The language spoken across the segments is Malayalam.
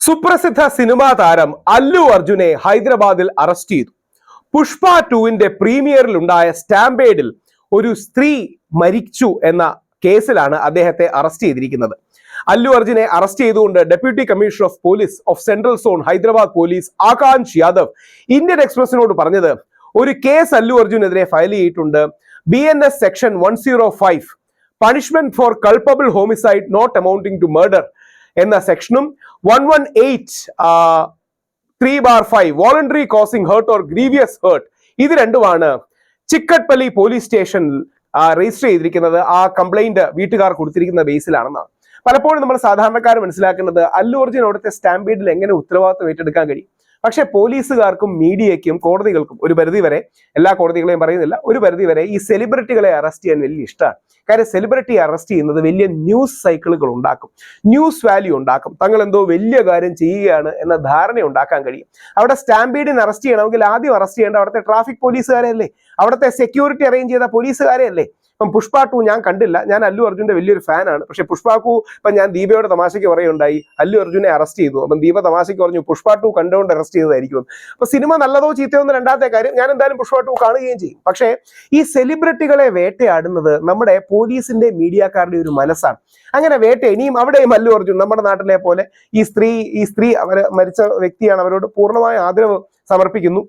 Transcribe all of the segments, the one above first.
സുപ്രസിദ്ധ സിനിമാ താരം അല്ലു അർജുനെ ഹൈദരാബാദിൽ അറസ്റ്റ് ചെയ്തു. പുഷ്പ ടുവിന്റെ പ്രീമിയറിൽ ഉണ്ടായ സ്റ്റാമ്പേഡിൽ ഒരു സ്ത്രീ മരിച്ചു എന്ന കേസിലാണ് അദ്ദേഹത്തെ അറസ്റ്റ് ചെയ്തിരിക്കുന്നത്. അല്ലു അർജുനെ അറസ്റ്റ് ചെയ്തുകൊണ്ട് deputy commissioner of police of central zone Hyderabad police Akash Yadav Indian എക്സ്പ്രസിനോട് പറഞ്ഞത് ഒരു കേസ് അല്ലു അർജുനെതിരെ ഫയൽ ചെയ്തിട്ടുണ്ട്. B N S section one zero five punishment for culpable homicide not amounting to murder എന്ന സെക്ഷനും one one eight three bar five voluntary causing hurt or grievous hurt ഇത് രണ്ടുമാണ് ചിക്കട്പള്ളി പോലീസ് സ്റ്റേഷനിൽ രജിസ്റ്റർ ചെയ്തിരിക്കുന്നത് ആ കംപ്ലൈന്റ് വീട്ടുകാർ കൊടുത്തിരിക്കുന്ന ബേസിലാണെന്നാണ് പലപ്പോഴും നമ്മൾ സാധാരണക്കാർ മനസ്സിലാക്കുന്നത് അല്ലു അർജുൻ അവിടുത്തെ സ്റ്റാമ്പേഡിൽ എങ്ങനെ ഉത്തരവാദിത്വം ഏറ്റെടുക്കാൻ കഴിയും? പക്ഷേ പോലീസുകാർക്കും മീഡിയയ്ക്കും കോടതികൾക്കും ഒരു പരിധി വരെ എല്ലാ കോടതികളെയും പറയുന്നില്ല ഒരു പരിധി വരെ ഈ സെലിബ്രിറ്റികളെ അറസ്റ്റ് ചെയ്യാൻ വലിയ ഇഷ്ടമാണ്. കാര്യം സെലിബ്രിറ്റി അറസ്റ്റ് ചെയ്യുന്നത് വലിയ ന്യൂസ് സൈക്കിളുകൾ ഉണ്ടാക്കും. ന്യൂസ് വാല്യൂ ഉണ്ടാക്കും. തങ്ങൾ എന്തോ വലിയ കാര്യം ചെയ്യുകയാണ് എന്ന ധാരണ ഉണ്ടാക്കാൻ കഴിയും. അവിടെ സ്റ്റാമ്പീഡിന് അറസ്റ്റ് ചെയ്യണമെങ്കിൽ ആദ്യം അറസ്റ്റ് ചെയ്യേണ്ട അവിടുത്തെ ട്രാഫിക് പോലീസുകാരെ അല്ലേ? അവിടുത്തെ സെക്യൂരിറ്റി അറേഞ്ച് ചെയ്ത പോലീസുകാരെ ഇപ്പം പുഷ്പ ടു ഞാൻ കണ്ടില്ല. ഞാൻ അല്ലു അർജുന്റെ വലിയൊരു ഫാനാണ്. പക്ഷെ പുഷ്പ ടു ഇപ്പം ഞാൻ ദീപയോട് തമാശയ്ക്ക് പറയുണ്ടായി അല്ലു അർജുനെ അറസ്റ്റ് ചെയ്തു. അപ്പം ദീപ തമാശയ്ക്ക് പറഞ്ഞു പുഷ്പ ടു കണ്ടുകൊണ്ട് അറസ്റ്റ് ചെയ്തതായിരിക്കും അപ്പൊ സിനിമ നല്ലതോ ചീത്തയോ എന്ന് രണ്ടാമത്തെ കാര്യം ഞാൻ എന്തായാലും പുഷ്പ ടു കാണുകയും ചെയ്യും. പക്ഷേ ഈ സെലിബ്രിറ്റികളെ വേട്ടയാടുന്നത് നമ്മുടെ പോലീസിന്റെ മീഡിയക്കാരുടെ ഒരു മനസ്സാണ്. അങ്ങനെ വേട്ട ഇനിയും അവിടെയും അല്ലു അർജുൻ നമ്മുടെ നാട്ടിലെ പോലെ ഈ സ്ത്രീ ഈ സ്ത്രീ അവരെ മരിച്ച വ്യക്തിയാണ് അവരോട് പൂർണമായ ആദരവ് സമർപ്പിക്കുന്നു.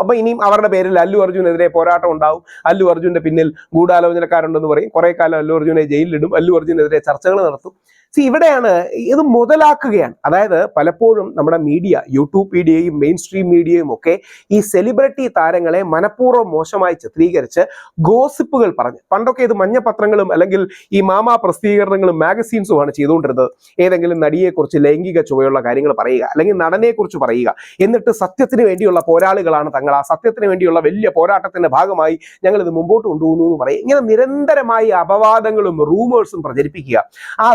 അപ്പൊ ഇനിയും അവരുടെ പേരിൽ അല്ലു അർജുനെതിരെ പോരാട്ടം ഉണ്ടാവും. അല്ലു അർജുന്റെ പിന്നിൽ ഗൂഢാലോചനക്കാരുണ്ടെന്ന് പറയും. കുറെ കാലം അല്ലു അർജുനെ ജയിലിലിടും. അല്ലു അർജുനെതിരെ ചർച്ചകൾ നടത്തും. സി ഇവിടെയാണ് ഇത് മുതലാക്കുകയാണ്. അതായത് പലപ്പോഴും നമ്മുടെ മീഡിയ യൂട്യൂബ് മീഡിയയും മെയിൻ സ്ട്രീം മീഡിയയും ഒക്കെ ഈ സെലിബ്രിറ്റി താരങ്ങളെ മനഃപൂർവം മോശമായി ചിത്രീകരിച്ച് ഗോസിപ്പുകൾ പറഞ്ഞ്. പണ്ടൊക്കെ ഇത് മഞ്ഞപത്രങ്ങളും അല്ലെങ്കിൽ ഈ മാമാ പ്രസിദ്ധീകരണങ്ങളും മാഗസീൻസുമാണ് ചെയ്തുകൊണ്ടിരുന്നത്. ഏതെങ്കിലും നടിയെക്കുറിച്ച് ലൈംഗിക ചുവയുള്ള കാര്യങ്ങൾ പറയുക അല്ലെങ്കിൽ നടനെക്കുറിച്ച് പറയുക എന്നിട്ട് സത്യത്തിന് വേണ്ടിയുള്ള പോരാളികളാണ് തങ്ങൾ. ആ സത്യത്തിന് വേണ്ടിയുള്ള വലിയ പോരാട്ടത്തിന്റെ ഭാഗമായി ഞങ്ങൾ ഇത് മുമ്പോട്ട് കൊണ്ടുപോകുന്നു എന്ന് പറയും. ഇങ്ങനെ നിരന്തരമായി അപവാദങ്ങളും റൂമേഴ്സും പ്രചരിപ്പിക്കുക. ആ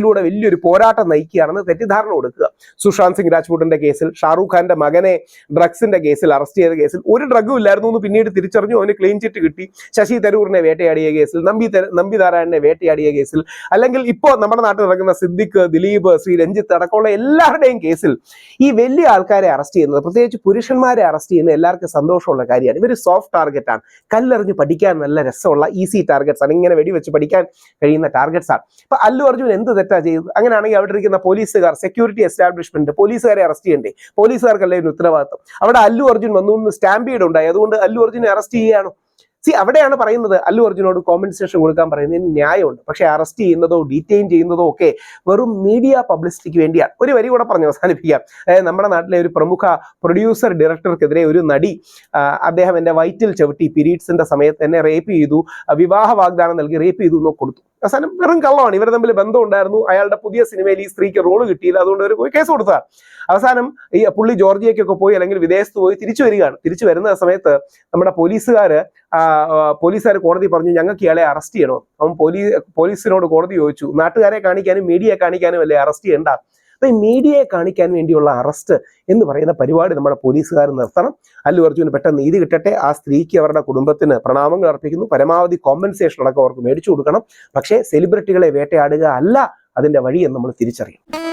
റൂമേഴ്സിലൂടെ വലിയൊരു പോരാട്ടം നയിക്കുകയാണെന്ന് തെറ്റിദ്ധാരണ കൊടുക്കുക. സുശാന്ത് സിംഗ് രാജ്പൂട്ടിന്റെ കേസിൽ ഷാറൂഖ് ഖാന്റെ മകനെ ഡ്രഗ്സിന്റെ കേസിൽ അറസ്റ്റ് ചെയ്ത കേസിൽ ഒരു ഡ്രഗും ഇല്ലായിരുന്നു എന്ന് പിന്നീട് തിരിച്ചറിഞ്ഞു. അവന് ക്ലീൻ ചിറ്റ് കിട്ടി. ശശി തരൂറിനെ വേട്ടയാടിയ കേസിൽ നമ്പി നമ്പി നാരായണനെ വേട്ടയാടിയ കേസിൽ അല്ലെങ്കിൽ ഇപ്പോൾ നമ്മുടെ നാട്ടിൽ ഇറങ്ങുന്ന സിദ്ദിഖ് ദിലീപ് ശ്രീ രഞ്ജിത്ത് അടക്കമുള്ള എല്ലാവരുടെയും കേസിൽ ഈ വലിയ ആൾക്കാരെ അറസ്റ്റ് ചെയ്യുന്നത് പ്രത്യേകിച്ച് പുരുഷന്മാരെ അറസ്റ്റ് ചെയ്യുന്നത് എല്ലാവർക്കും സന്തോഷമുള്ള കാര്യമാണ്. ഇവർ സോഫ്റ്റ് ടാർഗറ്റ് ആണ്. കല്ലെറിഞ്ഞ് പഠിക്കാൻ നല്ല രസമുള്ള ഈസി ടാർഗറ്റ്സ് ആണ്. ഇങ്ങനെ വെടിവെച്ച് പഠിക്കാൻ കഴിയുന്ന ടാർഗറ്റ്സ് ആണ്. ഇപ്പൊ അല്ലു അർജുൻ എന്ത് ചെയ്തത്. അങ്ങനെയാണെങ്കിൽ അവിടെ ഇരിക്കുന്ന പോലീസുകാർ സെക്യൂരിറ്റി എസ്റ്റാബ്ലിഷ്മെന്റ് പോലീസുകാരെ അറസ്റ്റ് ചെയ്യണ്ടേ? പോലീസുകാർക്കല്ലേ ഉത്തരവാദിത്വം. അവിടെ അല്ലു അർജുൻ വന്നു സ്റ്റാമ്പീഡ് ഉണ്ടായി. അതുകൊണ്ട് അല്ലു അർജുനെ അറസ്റ്റ് ചെയ്യുകയാണോ? സി അവിടെയാണ് പറയുന്നത് അല്ലു അർജുനോട് കോമ്പൻസേഷൻ കൊടുക്കാൻ പറയുന്നതിന് ന്യായമുണ്ട്. പക്ഷെ അറസ്റ്റ് ചെയ്യുന്നതോ ഡീറ്റെയിൻ ചെയ്യുന്നതോ ഒക്കെ വെറും മീഡിയ പബ്ലിസിറ്റിക്ക് വേണ്ടിയാണ്. ഒരു വരി കൂടെ പറഞ്ഞ് അവസാനിപ്പിക്കാം. അതായത് നമ്മുടെ നാട്ടിലെ ഒരു പ്രമുഖ പ്രൊഡ്യൂസർ ഡയറക്ടർക്കെതിരെ ഒരു നടി അദ്ദേഹം എന്റെ വയറ്റിൽ ചവിട്ടി പീരീഡ്സിന്റെ സമയത്ത് എന്നെ റേപ്പ് ചെയ്തു വിവാഹ വാഗ്ദാനം നൽകി റേപ്പ് ചെയ്തു എന്നൊക്കെ കൊടുത്തു. അവസാനം വെറും കള്ളമാണ്. ഇവർ തമ്മിൽ ബന്ധം ഉണ്ടായിരുന്നു അയാളുടെ പുതിയ സിനിമയിൽ ഈ സ്ത്രീക്ക് റോൾ കിട്ടിയില്ല. അതുകൊണ്ട് പോയി കേസ് കൊടുത്തതാണ്. അവസാനം ഈ പുള്ളി ജോർജിയക്കൊക്കെ പോയി അല്ലെങ്കിൽ വിദേശത്ത് പോയി തിരിച്ചു വരികയാണ്. തിരിച്ചു വരുന്ന സമയത്ത് നമ്മുടെ പോലീസുകാർ പോലീസുകാർ കോടതി പറഞ്ഞു ഞങ്ങൾക്ക് ഇയാളെ അറസ്റ്റ് ചെയ്യണോ? അവൻ പോലീസ് പോലീസിനോട് കോടതി ചോദിച്ചു നാട്ടുകാരെ കാണിക്കാനും മീഡിയയെ കാണിക്കാനും അല്ലേ അറസ്റ്റ് ചെയ്യണ്ട? അപ്പൊ ഈ മീഡിയയെ കാണിക്കാൻ വേണ്ടിയുള്ള അറസ്റ്റ് എന്ന് പറയുന്ന പരിപാടി നമ്മുടെ പോലീസുകാർ നിർത്തണം. അല്ലു അർജുന് പെട്ടെന്ന് നീതി കിട്ടട്ടെ ആ സ്ത്രീക്ക് അവരുടെ കുടുംബത്തിന് പ്രണാമങ്ങൾ അർപ്പിക്കുന്നു പരമാവധി കോമ്പൻസേഷൻ അടക്കം അവർക്ക് മേടിച്ചു കൊടുക്കണം. പക്ഷേ സെലിബ്രിറ്റികളെ വേട്ടയാടുക അല്ല അതിന്റെ വഴിയെന്ന് നമ്മൾ തിരിച്ചറിയും